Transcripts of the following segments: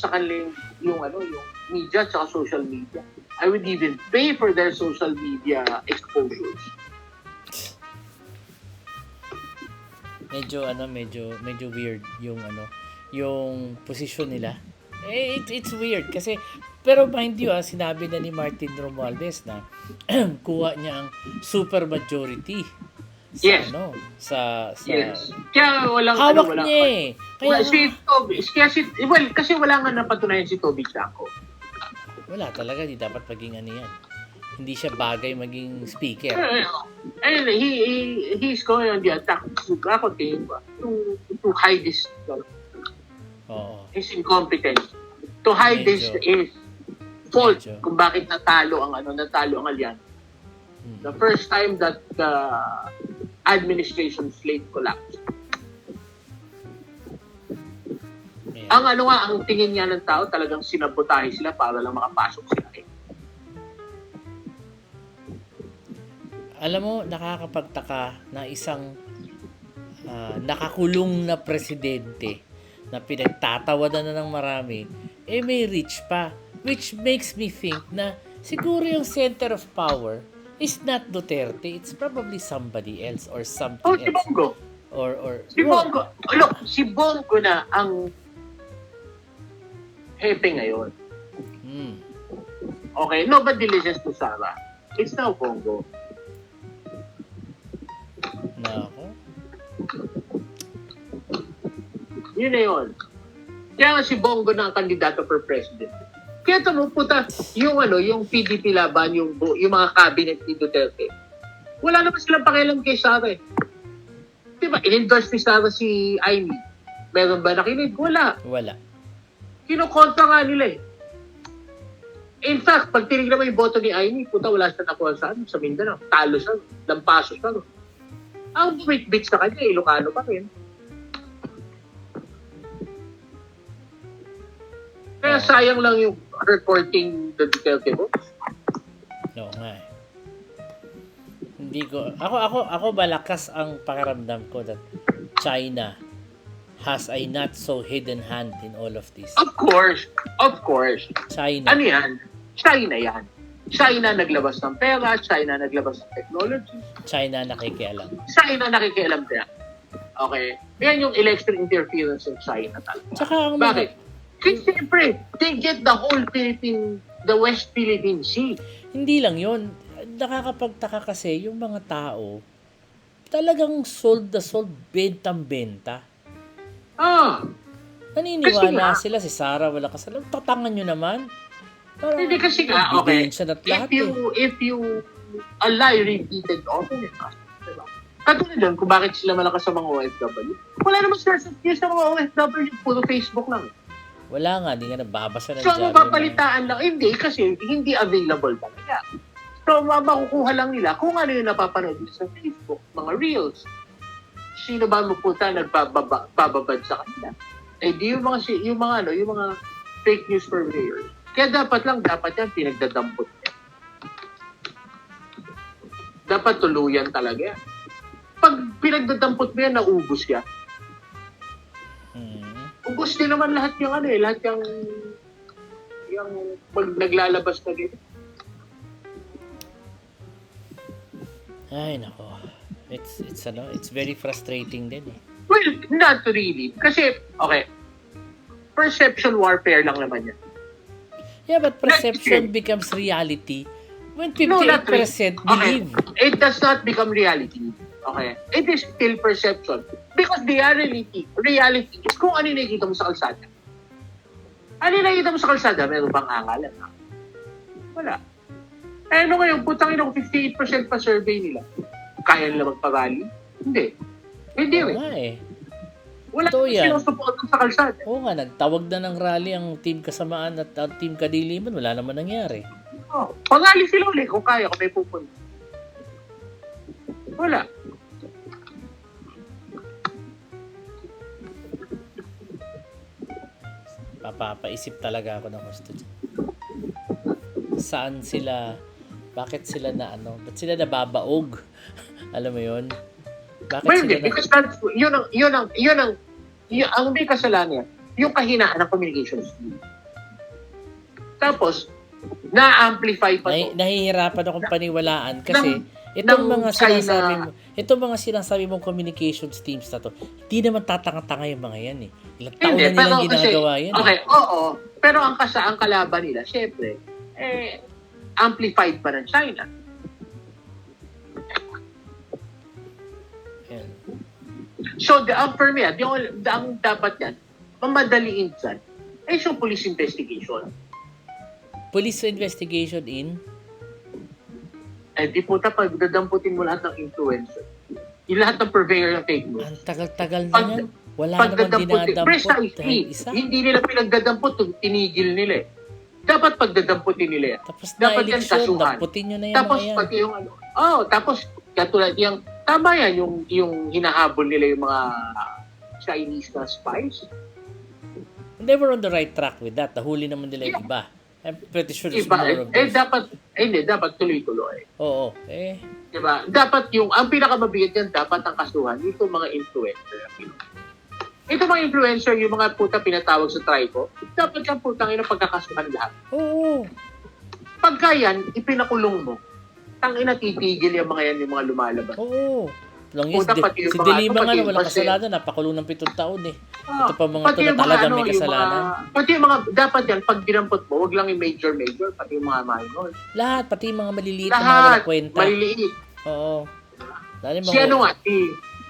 sa kanila yung, yung ano, yung media at social media. I would even pay for their social media exposures. medyo ano medyo medyo weird yung ano yung position nila eh, it, it's weird kasi pero mind you ah, sinabi na ni Martin Romualdez na kuha niya ang super majority sa Yes. ano sa sa Yes. Kaya walang ano, hawak wala. niya eh kaya Well, si Toby, kaya si, well, kasi wala nga napatunayan si Toby Chaco. wala talaga di dapat maging ano yan hindi siya bagay maging speaker And he, he, he's going on the attack. Ako tingin ko, to, to hide this, oo his incompetence. To hide this Medyo. is fault Medyo. kung bakit natalo ang ano, natalo ang alyan. Hmm. The first time that the administration slate collapsed. Ang ano nga, ang tingin niya ng tao, talagang sinabotahe sila para lang makapasok sila. Eh. alam mo, nakakapagtaka na isang ah, nakakulong na presidente na pinagtatawanan na ng marami, eh may reach pa. Which makes me think na siguro yung center of power is not Duterte. It's probably somebody else or something Oh, si else. Bongo. Or, or, Si Bongo. Look, si Bongo na ang hepe ngayon. Hmm. Okay, nobody listens to Sarah. It's now Bongo. Nako. Yun na yun. Kaya nga si Bongo na ang kandidato for president. Kaya tumuputa yung ano, yung PDP laban, yung, bu- yung mga cabinet ni Duterte. Wala naman silang pakialam kay Sara eh. Di ba? In-endorse ni Sara si Amy. Meron ba nakinig? Wala. Wala. Kinukontra nga nila eh. In fact, pag tinignan mo yung boto ni Amy, puta, wala siya nakuha sa, ano, sa Mindanao. Talo siya. Lampaso siya. No? Ang bumit-bit sa kanya, Ilocano pa rin. Kaya sayang lang yung reporting the Duterte votes. Oo nga eh. Hindi ko, ako, ako, ako malakas ang pakiramdam ko that China has a not so hidden hand in all of this. Of course, of course. China. Ano yan? China yan. China naglabas ng pera, China naglabas ng technology, China nakikialam. China nakikialam kaya. Okay? Yan yung election interference ng China talaga. Tsaka ang Bakit? mga, Kasi siyempre, they get the whole Philippine, the West Philippine Sea. hindi lang yon Nakakapagtaka kasi yung mga tao talagang sold the sold bentang-benta. Ah, Naniniwala Kasi sila si Sarah wala kasalanan. Tatangan nyo naman. Parang hindi kasi nga, okay. na't If lahat you, eh. if you, a lie repeated often enough, diba? Katulad doon, kung bakit sila malakas sa mga OFW. Wala naman sila sa sa mga OFW, puro Facebook lang. Wala nga, hindi nga nababasa ng So, journal na- mapapalitaan lang. Hindi, kasi hindi available talaga. So, ma- makukuha lang nila kung ano yung napapanood nila sa Facebook, mga reels. Sino ba mo puta nagbababad sa kanila? Eh, di yung mga, yung mga, ano, yung mga fake news purveyors. Kaya dapat lang, dapat yan, pinagdadampot niya. Dapat tuluyan talaga yan. Pag pinagdadampot mo yan, naubos yan. Hmm. Ubus din naman lahat yung ano eh, lahat yung yung pag naglalabas na din. Ay, nako. It's, it's, ano, it's very frustrating din eh. Well, not really. Kasi, okay, perception warfare lang naman yan. Yeah, but perception becomes reality when No, not 58% really. believe. It does not become reality. Okay? It is still perception. Because the reality, reality is kung ano nakikita mo sa kalsada. Ano nakikita mo sa kalsada? Meron bang angalan? Ha? Wala. Eh, ano ngayon, putang ina ko 58% pa survey nila. Kaya nila magpa-rally? Hindi. Hindi eh. nga eh. Wala Totoo kasi yan. sa kalsada. Oo nga, nagtawag na ng rally ang team kasamaan at ang team kadiliman. Wala naman nangyari. Oh, pangali sila ulit kung kaya, kung may pupunta. Wala. Papapaisip talaga ako ng gusto dyan. Saan sila, bakit sila na ano, ba't sila nababaog? Alam mo yun? Bakit Well, sila na... because that's, yun ang, yun ang, yun ang, yun, ang may kasalanan yung kahinaan ng communications team. Tapos, na-amplify pa to. nahihirapan akong paniwalaan kasi itong ng mga sinasabi mo, itong mga sinasabi mong communications teams na to, hindi naman tatanga-tanga yung mga yan eh. Ilang taon Hindi, na nilang pero kasi- ginagawa yan. Okay, Eh. oo. Pero ang kasa ang kalaban nila, syempre, eh, amplified pa ng China. So, the, ang for me, ah, the, the, ang dapat yan, mamadaliin dyan, ay yung police investigation. Police investigation in Eh, di po pag dadamputin mo lahat ng influencer, yung lahat ng purveyor ng fake news, ang tagal-tagal na Pag- yan. Wala naman pagdadamputin, dinadampot precisely, hindi nila pinagdadampot, tinigil nila eh. Dapat pagdadamputin nila yan. Tapos dapat yan kasuhan. damputin nyo na yung Tapos yan. pati yung ano, oh, tapos katulad yung, tama yan, yung, yung hinahabol nila yung mga Chinese na spies. They were on the right track with that. Nahuli naman nila yung iba. I'm pretty sure it's Iba, more eh, of eh, those. dapat, eh, hindi, dapat tuloy-tuloy. Oo. Eh, Diba? Dapat yung, ang pinakamabigat yan, dapat ang kasuhan, ito mga influencer. Ito mga influencer, yung mga puta pinatawag sa trico, dapat yung putang ina pagkakasuhan lahat. oo. Pagka yan, ipinakulong mo, tang ina titigil yung mga yan, yung mga lumalabas. Oo. Lang yes, Puta, pati si mga- Dilima pati nga walang kasalanan, napakulong ng pitong taon eh. Ah, Ito pa mga to na talagang ano, may kasalanan. mga- pati yung mga, dapat yan, pag dinampot mo, wag lang yung major-major, pati yung mga minor. Lahat, pati yung mga maliliit na mga Lahat, walang kwenta. maliliit. Oo. Lalo Si ano nga, si,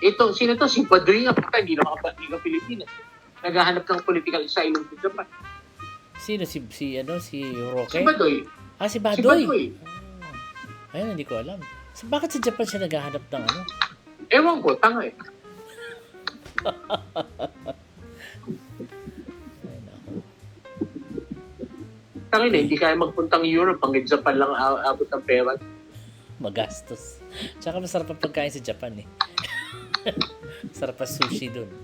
ito, sino to? Si Badri nga, puta, hindi na makapati ng Pilipinas. Naghahanap ng political asylum sa Japan. Sino? Si, si, ano, si Si Roque? Badoy. ah, si Si Badoy. Badoy. Ah. Ayun, hindi ko alam. So, bakit sa Japan siya naghahanap ng ano? Ewan ko, tanga eh. Tanga na, hindi kaya magpuntang Europe, hanggang Japan lang abot ng pera. Magastos. Tsaka masarap ang pagkain sa Japan eh. Sarap ang sushi dun.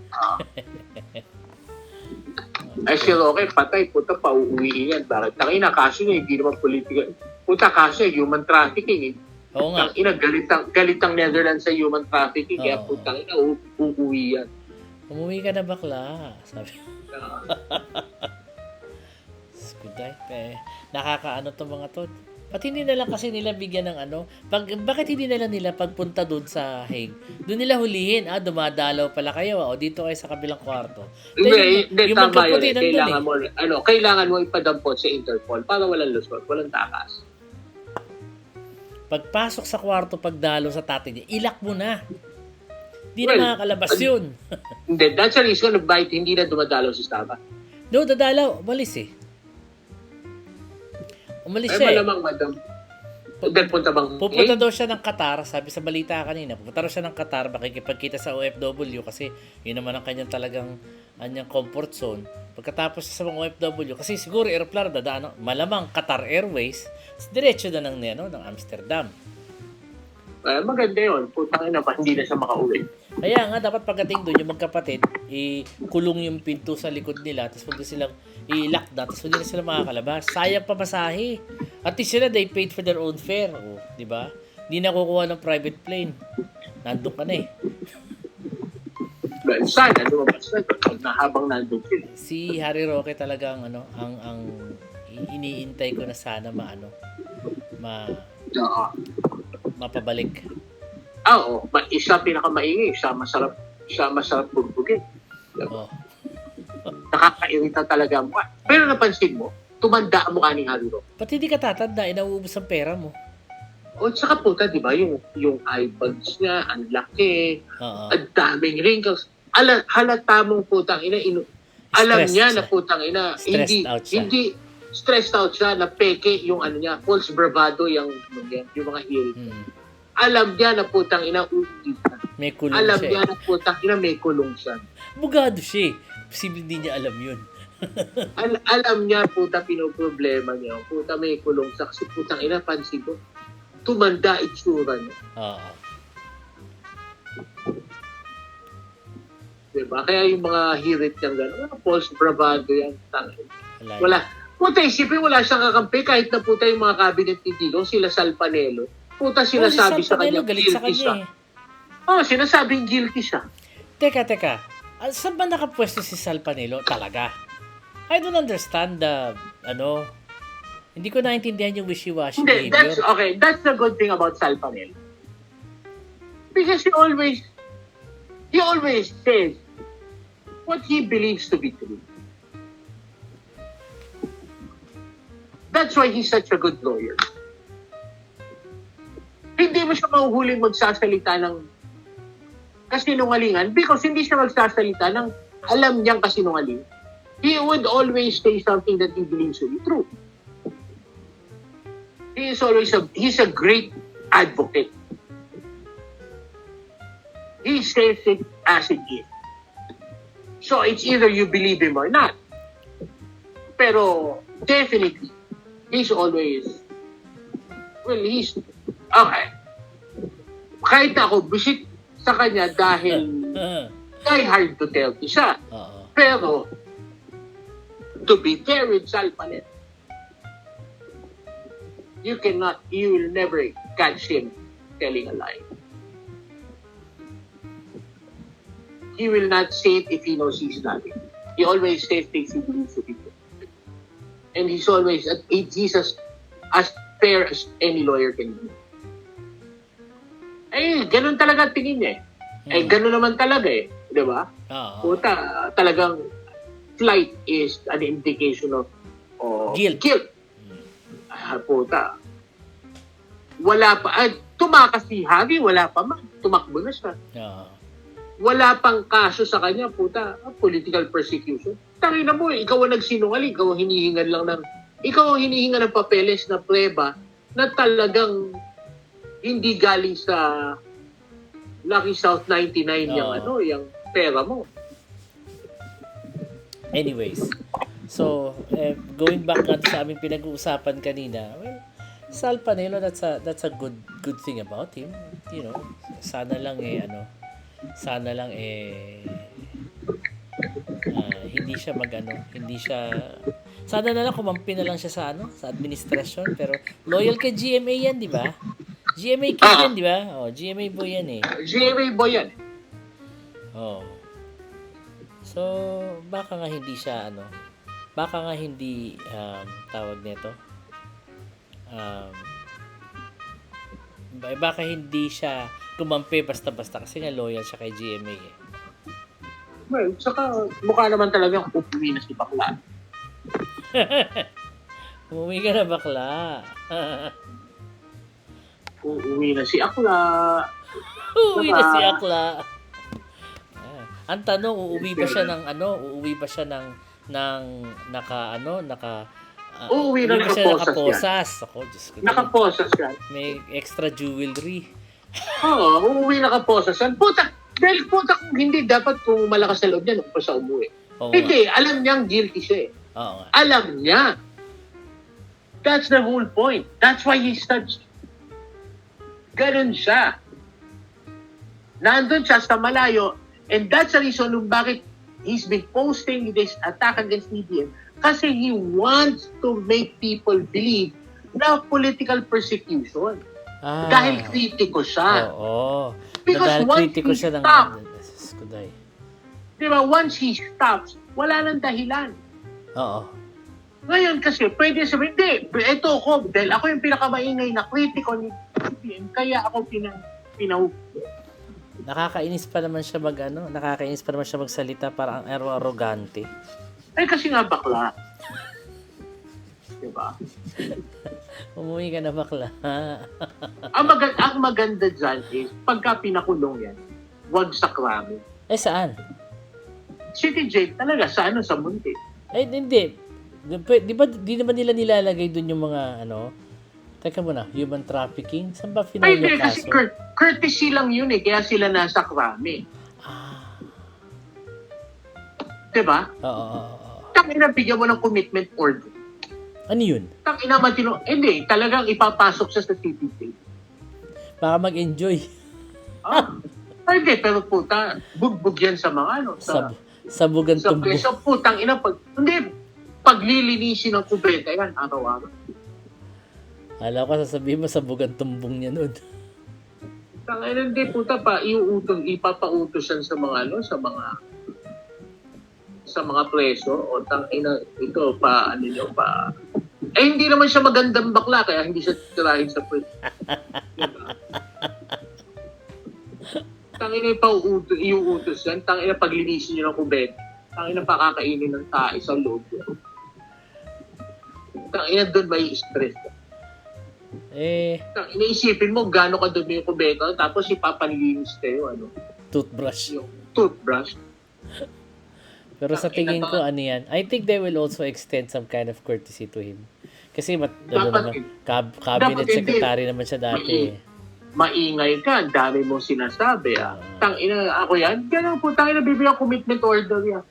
Ay, si Roque, patay, puta, pauuwiin yan. Bakit? Tanga na, kaso niya, hindi naman political. Puta, kaso human trafficking eh. Oo nga. Ang ina, galit ang, galit ang Netherlands sa human trafficking. Kaya Oo. putang ina, uuwi yan. Umuwi ka na bakla. Sabi. Ah, night eh. Nakakaano to mga to. Pati hindi na lang kasi nila bigyan ng ano. Pag, bakit hindi na lang nila pagpunta doon sa Hague? Doon nila hulihin. Ah, dumadalaw pala kayo. ah, O dito kayo sa kabilang kwarto. Hindi, hindi, yung tama yun. Eh. Kailangan eh. mo, ano, kailangan mo ipadampot sa Interpol para walang lusot, walang takas. Pagpasok sa kwarto, pagdalo sa tatay niya, ilak mo na. Hindi Well, na makakalabas yun. Hindi, that's the reason bite, hindi na dumadalaw si Stava. No, dadalaw. Umalis eh. Umalis Ay, siya eh. malamang, madam. Dahil punta bang... Pupunta Eh, daw siya ng Qatar, sabi sa balita kanina, pupunta daw siya ng Qatar, makikipagkita sa OFW kasi yun naman ang kanyang talagang kanyang comfort zone. Pagkatapos sa mga OFW, kasi siguro aeroplano dadaan, malamang Qatar Airways, diretso na ng, ano, ng Amsterdam. eh, maganda yun. Putang ina pa, hindi na siya makauwi. Kaya nga, dapat pagdating doon, yung magkapatid, ikulong yung pinto sa likod nila, tapos na silang i-lock na, tapos hindi na sila makakalabas. Sayang pa masahe. At least sila, they paid for their own fare. O, di ba? Hindi na kukuha ng private plane. Nandun ka na eh. Well, sana, lumabas na na habang nandun sila. Si Harry Roque talagang ano, ang ang iniintay ko na sana maano ma Oo. mapabalik. Ah, oo. Ma- isa pinakamaingay, siya masarap, siya masarap bugbugin. Oh. Nakakairita talaga ang mukha. Pero napansin mo, tumanda ang mukha ni Harry Roque. Pati hindi ka tatanda, inauubos ang pera mo. O, tsaka puta, di ba, yung, yung eyebags niya, ang laki, Oo. ang daming wrinkles. Ala, halata mong putang ina, inu, alam Stressed niya siya. na putang ina, Stressed hindi, out siya. hindi, stressed out siya na peke yung ano niya, false bravado yung, yung, yung mga heel. Hmm. Alam niya na putang ina, uuwi siya. May kulong Alam siya. niya eh. na putang ina, may kulong siya. Bugado siya. Eh. Posible hindi niya alam yun. Al- alam niya, puta, pinoproblema niya. Puta, may kulong siya. Kasi putang ina, pansin ko, tumanda itsura niya. Oo. Diba? Kaya yung mga hirit niyang gano'n, mga false bravado yan. Tangin. Wala. Wala. Puta, isipin wala siyang kakampi kahit na puta yung mga cabinet ni Digong, sila Salpanelo. Puta, sinasabi Oh, si sa kanya, galit sa guilty kanya siya. eh. Oh, sinasabing guilty siya. Teka, teka. Saan ba nakapwesto si Sal Panelo talaga? I don't understand the, ano, hindi ko naintindihan yung wishy-washy Hindi, that's, behavior. okay, that's the good thing about Sal Panel. Because he always, he always says what he believes to be true. That's why he's such a good lawyer. Hindi mo siya mahuhuling magsasalita ng kasinungalingan because hindi siya magsasalita ng alam niyang kasinungaling. He would always say something that he believes to be true. He is always a he's a great advocate. He says it as it is. So it's either you believe him or not. Pero definitely, he's always well, he's okay. Kahit ako visit sa kanya dahil die hard to tell ko siya. Oo. Pero, to be fair with Sal Palet, you cannot, you will never catch him telling a lie. He will not say it if he knows he's lying. He always says things he believes to true. And he's always, he's as, as fair as any lawyer can be. Eh, ganun talaga tingin niya eh. Eh, Hmm. ganun naman talaga eh. Di ba? Oo. Puta, talagang flight is an indication of, of Guilt. guilt. Ah, puta. Wala pa, ah, tumakas si Javi, wala pa man. Tumakbo na siya. Oo. Wala pang kaso sa kanya, puta, ah, political persecution. Tangina mo, eh, ikaw ang nagsinungaling, ikaw ang hinihingan lang ng, ikaw ang hinihingan ng papeles na prueba na talagang hindi galing sa Lucky South 99 yung Oo. ano, yung pera mo. Anyways, so eh, going back nga sa aming pinag-uusapan kanina, well, Sal Panelo, that's a that's a good good thing about him. You know, sana lang eh ano, sana lang eh ah, hindi siya magano, hindi siya sana na lang kumampi na lang siya sa ano, sa administrasyon pero loyal kay GMA yan, di ba? GMA kid Ah. yan, di ba? Oh, GMA boy yan eh. GMA boy yan. Oh. So, baka nga hindi siya ano, baka nga hindi um, tawag nito. Um, ba- baka hindi siya kumampi basta-basta kasi nga loyal siya kay GMA eh. Well, saka mukha naman talagang uuwi na si Bakla. Umuwi ka na bakla. Uuwi na si Akla. Uuwi na si Akla. Ah, ang tanong, uuwi ba siya ng ano? Uuwi ba siya ng ng naka ano, naka ah, Uuwi na siya nakaposas nakaposas? Ako, Diyos ko. Nakaposas yan. May extra jewelry. Oo, uuwi nakaposas yan. Puta, dahil puta kung hindi, dapat kung malakas na loob niya, nung pa siya umuwi. Oo nga. Hindi, alam niyang guilty siya eh. Oo nga. Alam niya. That's the whole point. That's why he's such... Ganon siya. Nandun siya sa malayo. And that's the reason kung bakit he's been posting this attack against BBM. Kasi he wants to make people believe na political persecution. Ah, Dahil kritiko siya. Oo. Because dahil once kritiko he siya ng... ko, day. Di ba? Once he stops, wala nang dahilan. Oo. Ngayon kasi, pwede sabihin, hindi, ito ako, dahil ako yung pinakamaingay na kritiko ni BBM, kaya ako pinang, pinang, Nakakainis pa naman siya mag ano, nakakainis pa naman siya magsalita para ang ero arrogante. eh kasi nga bakla. Di ba? Umuwi ka na bakla. Ang, mag- ang maganda dyan is, pagka pinakulong yan, wag sa krami. eh saan? City jail talaga, sa ano, sa munti. Eh hindi. Di ba di naman nila nilalagay doon yung mga ano? Teka muna, human trafficking? Saan ba final Ay, yung hindi, kasi kaso? cour- courtesy lang yun eh, kaya sila nasa krami. Ah, Di ba? oo, oo, oo. Tangina, bigyan mo ng commitment order. Ano yun? Tangina, matino, hindi, talagang ipapasok siya sa jail. Baka mag-enjoy. Ah, hindi, pero puta, bugbog yan sa mga ano, Sab sa, sabugan sa tumbo. preso, putang ina, pag, hindi, paglilinisin ng kubeta yan, araw-araw. Alam ko sasabihin mo sabugan tumbong niya nun. Tangina, hindi, puta pa, iuutong, ipapautos yan sa mga, ano, sa mga, sa mga preso o tang ina ito pa ano nyo pa eh hindi naman siya magandang bakla kaya hindi siya tirahin sa preso. diba? Tangina yung pauutos, iuutos yan. Tangina paglinisin nyo ng kubet. Tangina pakakainin ng tae sa loob. Tangina doon may stress. Eh, iniisipin mo gaano ka dumi yung kubeta tapos ipapanlinis kayo ano toothbrush. yung toothbrush. Pero sa tingin ko, ano yan, I think they will also extend some kind of courtesy to him. Kasi, mat, ano Dapat naman, cab- cabinet Dapat hindi. secretary naman siya dati. eh. Maingay ka, ang dami mong sinasabi ah. Ah. Tang ina ako yan. Ganun po, tang ina bibigyan commitment order yan.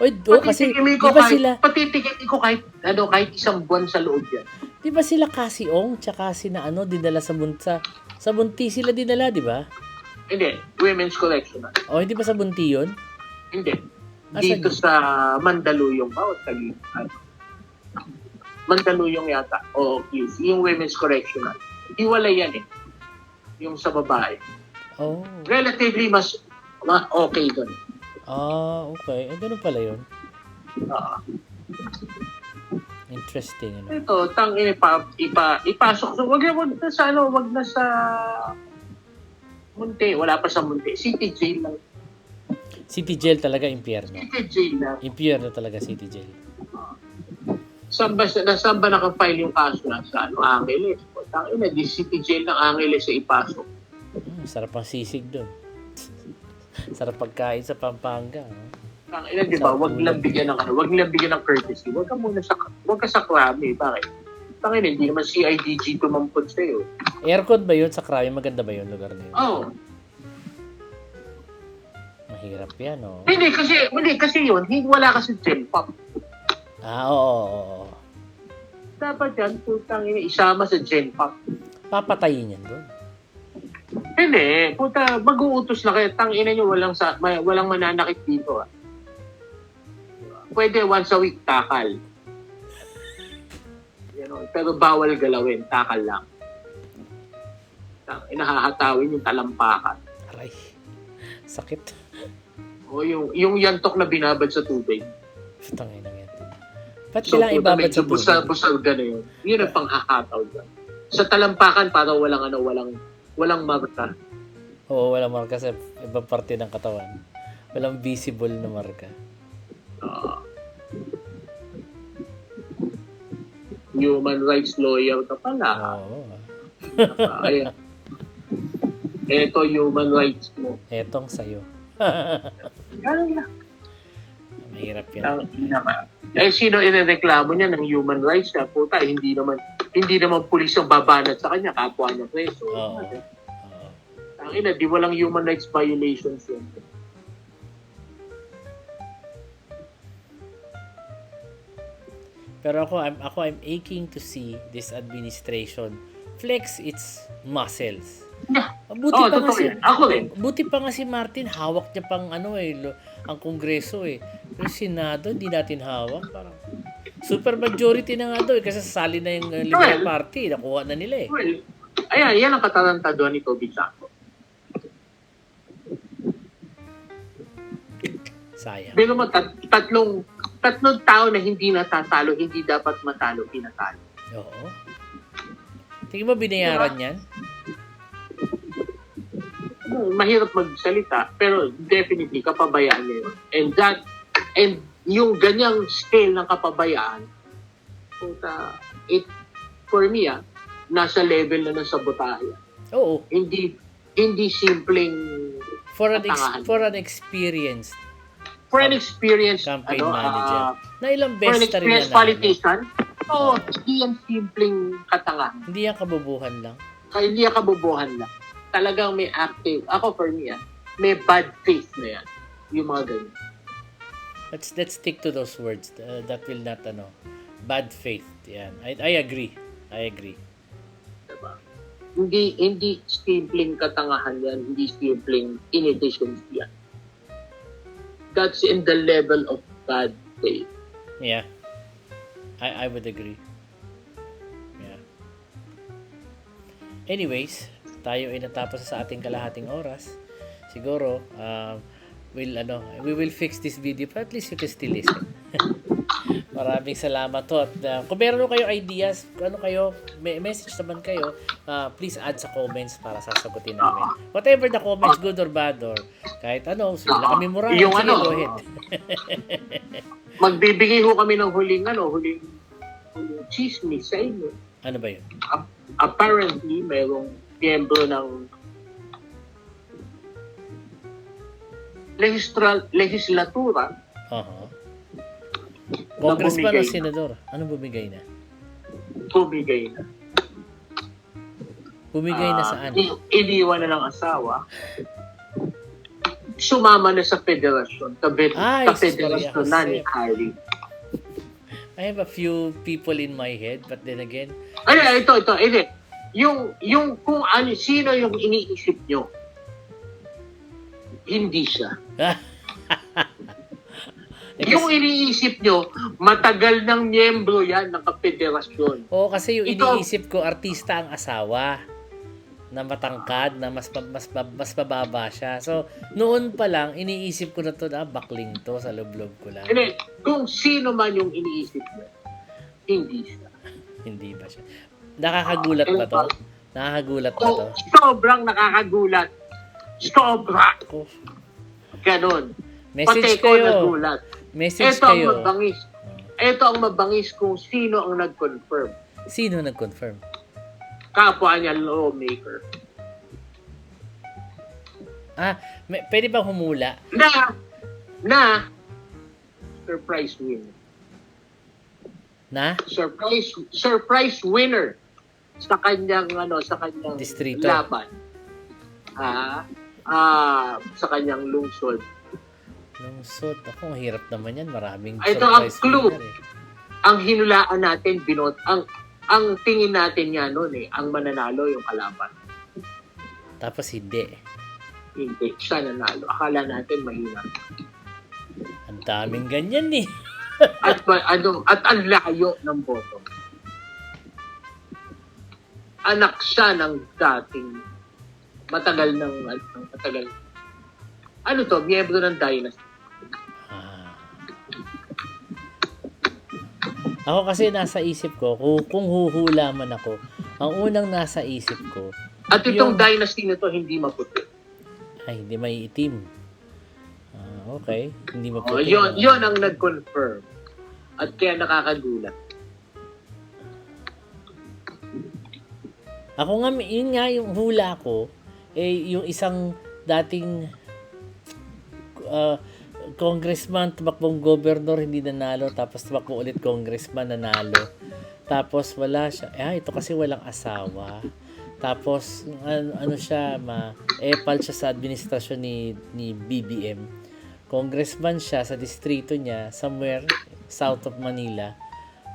Oy, oh, kasi, di ko ba kahit, sila, patitikimin ko kahit, ano, kahit isang buwan sa loob yan. di ba sila kasi Ong, tsaka si na ano, dinala sa bunta, sa bunti sila dinala, di ba? Hindi, women's collection. ah. O, hindi ba sa bunti yun? Hindi. Asan Dito yun? sa Mandaluyong ba o Taguig? Ano? Mandaluyong yata. O QC. Yung women's correctional. Iwalay yan eh. Yung sa babae. Oh. Relatively mas ma okay doon. Ah, okay. Eh, ganun pala yun. Ah, Interesting, ano. ito, tang ipa, ipa, ipasok. So, wag, wag na sa ano, wag na sa Munti. Wala pa sa Munti. City Jail lang. City Jail talaga, impyerno. City Jail lang. Impyerno talaga, City Jail. Saan ba, na, saan ba nakafile yung kaso na sa ano, Angeles? Tang ina, di City Jail ng Angeles sa ipasok. Hmm, sarap ang sisig doon. Sarap pagkain sa Pampanga. no? Ang ina, di ba? Wag lang bigyan ng ano, wag lang bigyan ng courtesy. Wag ka muna sa wag ka sa krami, bakit? Tangin, hindi naman CIDG tumampot sa iyo. Aircon ba yun sa Krabi? Maganda ba yun lugar na yun? Oh, Mahirap yan, oh. hindi kasi hindi kasi yun, hindi wala kasi gel pop. Ah, oo, oo, oo. Dapat yan, putang ina, isama sa gel pop. Papatayin yan doon. Hindi, puta, mag-uutos na kayo. Tang ina nyo, walang, sa, may, walang mananakit dito. Ah. Pwede once a week, takal. You know, pero bawal galawin, takal lang. Tang ina, hahatawin yung talampakan. Aray. Sakit. O yung, yung yantok na binabad sa tubig. Tangin na yan. Ba't So, kailangan ibabad sa tubig? busa, busag na yun. Yun ang panghahataw dyan. Sa talampakan, parang walang ano, walang, walang marka. Oo, walang marka sa ibang parte ng katawan. Walang visible na marka. Ah. human rights lawyer ka pala. Oo. Ah, Ayan. Ito human rights mo. Etong sa'yo. Mahirap yan. Ang. Eh, sino inireklamo niya ng human rights na puta, hindi naman hindi naman pulis ang babanat sa kanya, kapwa niya preso. Oo. Oo. Ang ina, di walang human rights violations yun. Pero ako, I'm, ako, I'm aching to see this administration flex its muscles. Yeah. Buti Oo, pa nga si. Ako rin. buti pa nga si Martin, hawak niya pang ano eh, lo- ang kongreso eh. Pero Senado, hindi natin hawak. Parang, super majority na nga daw eh, kasi sasali na yung uh, Liberal Well, Party, nakuha na nila eh. Well, ayan, yan ang katarantaduan ni Toby Chaco. Sayang. Pero mo, tat- tatlong, tatlong tao na hindi natatalo, hindi dapat matalo, pinatalo. Oo. Tingin mo binayaran yan? Hmm, Mahirap magsalita, pero definitely kapabayaan niya yun. And that, and yung ganyang scale ng kapabayaan, puta, it, for me ah, nasa level na ng sabotahe. Oo. Hindi, hindi simpleng, For an, ex- for an experienced for an experienced, Campaign ano, manager. ah, na ilang for an rin na politician, oo, hindi yan simpleng katangahan. Hindi yan kabubuhan lang. Kaya hindi yan kabubuhan lang. Talagang may active, ako for me ah, may bad faith na yan. Yung mga ganyan. Let's let's stick to those words. Uh, that will not ano bad faith. Yan. I I agree. I agree. Diba? Hindi, hindi simpleng katangahan yan, hindi simpleng inefficiency yan. That's in the level of bad faith. Yeah. I I would agree. Yeah. Anyways, tayo ay natapos sa ating kalahating oras. Siguro, um, will ano, we will fix this video but at least you can still listen. Maraming salamat to. At uh, kung meron kayo ideas, ano kayo, may message naman kayo, uh, please add sa comments para sasagutin namin. Whatever the comments, good or bad or kahit ano, so na kami mura. Yung Sige, ano, go ahead. Magbibigay ho kami ng huling ano, huling, huling chismis sa inyo. Ano ba yun? Apparently, mayroong miyembro ng legistra, legislatura Aha. Congressman o senador? Anong bumigay na? bumigay na. Bumigay na Ah, saan? i- iniwan na ng asawa. Sumama na sa federasyon. Tabi, Ay, sa federasyon na ni Harry. I have a few people in my head, but then again, Ay, ito, ito, ito. Yung, yung kung ano, sino yung iniisip nyo, hindi siya. eh, Yung iniisip nyo, matagal ng miyembro yan ng kapederasyon. oo, kasi yung Ito- iniisip ko, artista ang asawa na matangkad, na mas ma- mas ma- mas mababa siya. So, noon pa lang, iniisip ko na to, ah, bakling to, sa loob-loob ko lang. Hindi, kung sino man yung iniisip nyo, hindi siya. Hindi ba siya? Nakakagulat ba to? Nakakagulat ba to? So, sobrang nakakagulat. Sobra. Ganon. message Pati ko kayo. nagulat. Message Ito ang kayo. mabangis. Ito ang mabangis kung sino ang nag-confirm. Sino nag-confirm? Kapwa niya lawmaker. Ah, may, pwede bang humula? Na, na, surprise winner. Na? Surprise, surprise winner sa kanyang, ano, sa kanyang Distrito. laban. Ah, ah, sa kanyang lungsod. Lungsod. Ako, ang hirap naman yan. Maraming Ay, ito ang clue. eh. Ang hinulaan natin, binot, ang, ang tingin natin nga noon eh, ang mananalo yung kalaban. Tapos hindi. Hindi, siya nanalo. Akala natin mahina. Ang daming ganyan eh. At, ano, at ang layo ng boto. Anak siya ng dating matagal ng, ano, matagal. Ano to? Miyembro ng dynasty. Ah. Ako kasi nasa isip ko, kung, kung huhula man ako, ang unang nasa isip ko, At itong Yung- dynasty na to hindi maputi. ay, hindi may itim. Ah, okay. Hindi Oh, maputi. yun, yun ang nag-confirm. At kaya nakakagulat. Ako nga, yun nga yung hula ko, eh, yung isang dating uh, congressman, tumakbong governor, hindi nanalo, tapos tumakbo ulit congressman, nanalo. Tapos wala siya. Eh, ah, ito kasi walang asawa. Tapos, ano, ano siya, ma, epal siya sa administrasyon ni, ni BBM. Congressman siya sa distrito niya, somewhere south of Manila.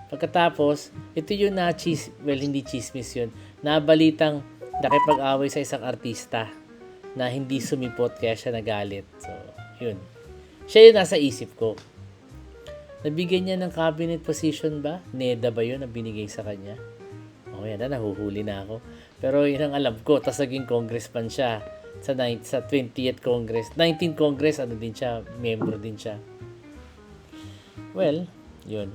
Pagkatapos, ito yung na chis well hindi chismis yun, nabalitang nakipag-away sa isang artista na hindi sumipot kaya siya nagalit. So, yun. Siya yung nasa isip ko. Nabigyan niya ng cabinet position ba? NEDA ba yun na binigay sa kanya? O yan na, nahuhuli na ako. Pero yun ang alam ko, tas naging congressman siya sa, 9, sa 20th Congress. 19th Congress, ano din siya, member din siya. Well, yun.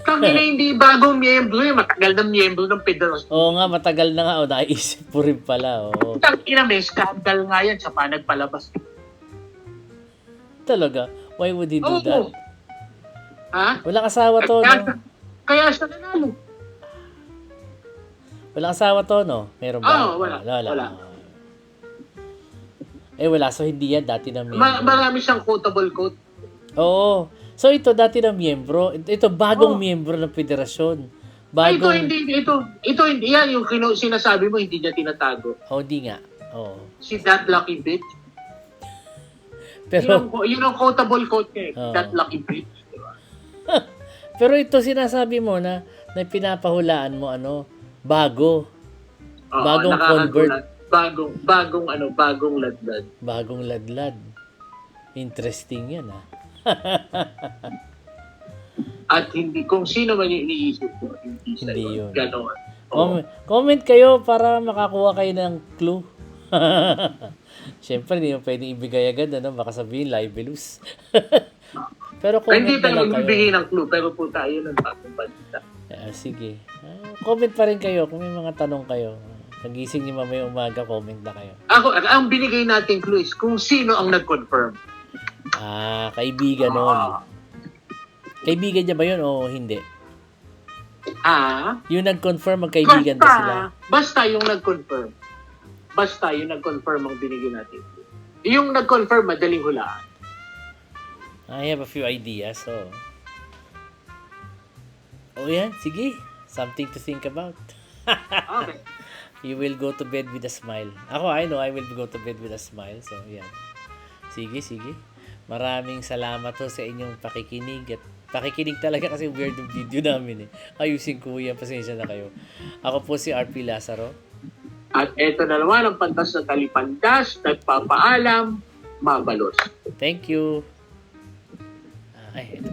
Kami na hindi bagong miyembro eh. Matagal na miyembro ng federasyon. Oo nga, matagal na nga. O, naisip ko rin pala. Oo. Ang ina, may scandal nga yan sa panagpalabas. Talaga? Why would he do Oo. that? Ha? Walang asawa to, Kaya, no? kaya siya nanalo. Walang asawa to, no? Meron ba? Oo, wala. Wala. Wala. Eh, wala. So, hindi yan. Dati na Ma- miyembro. marami siyang quotable quote. Oo. So, ito dati na miyembro. Ito, bagong Oo. miyembro ng federasyon. Ay, ito Bagong... hindi, ito, ito hindi, yan yung kino, sinasabi mo, hindi niya tinatago. Oh, hindi nga. Oo. Si that lucky bitch. Pero, yun, ang, quotable quote niya eh. Oo. That lucky bitch. Diba? pero ito sinasabi mo na, na pinapahulaan mo, ano, bago. Oo, Bagong convert. Bagong, bagong ano, bagong ladlad. Bagong ladlad. Interesting yan, ah. At hindi, kung sino man yung iniisip mo, hindi Hindi yun. Ganon. Oo. Comment, comment kayo para makakuha kayo ng clue. Siyempre, hindi mo pwedeng ibigay agad, ano? Baka sabihin, libelous. Pero comment Hindi tayo magbibigay ng clue, pero po tayo ng bagong balita. Ah, sige. Ah, comment pa rin kayo kung may mga tanong kayo. Pagising niyo mamaya umaga, comment na kayo. Ako, ang binigay natin clue is kung sino ang nag-confirm. Ah, kaibigan nun. Ah. Kaibigan niya ba yun o hindi? Ah, Yung nag-confirm, magkaibigan ba sila? basta yung nag-confirm. Basta yung nag-confirm ang binigay natin. Yung nag-confirm, madaling hulaan. I have a few ideas, so... Oh yan, sige. Something to think about. Okay. You will go to bed with a smile. Ako, I know, I will go to bed with a smile. So, yan. Sige, sige. Maraming salamat ho sa inyong pakikinig at pakikinig talaga kasi weird yung video namin eh. Ayusin ko yan. Pasensya na kayo. Ako po si RP Lazaro. At eto na naman ang pantas na talipandas, nagpapaalam, mabalos. Thank you. Ay, ito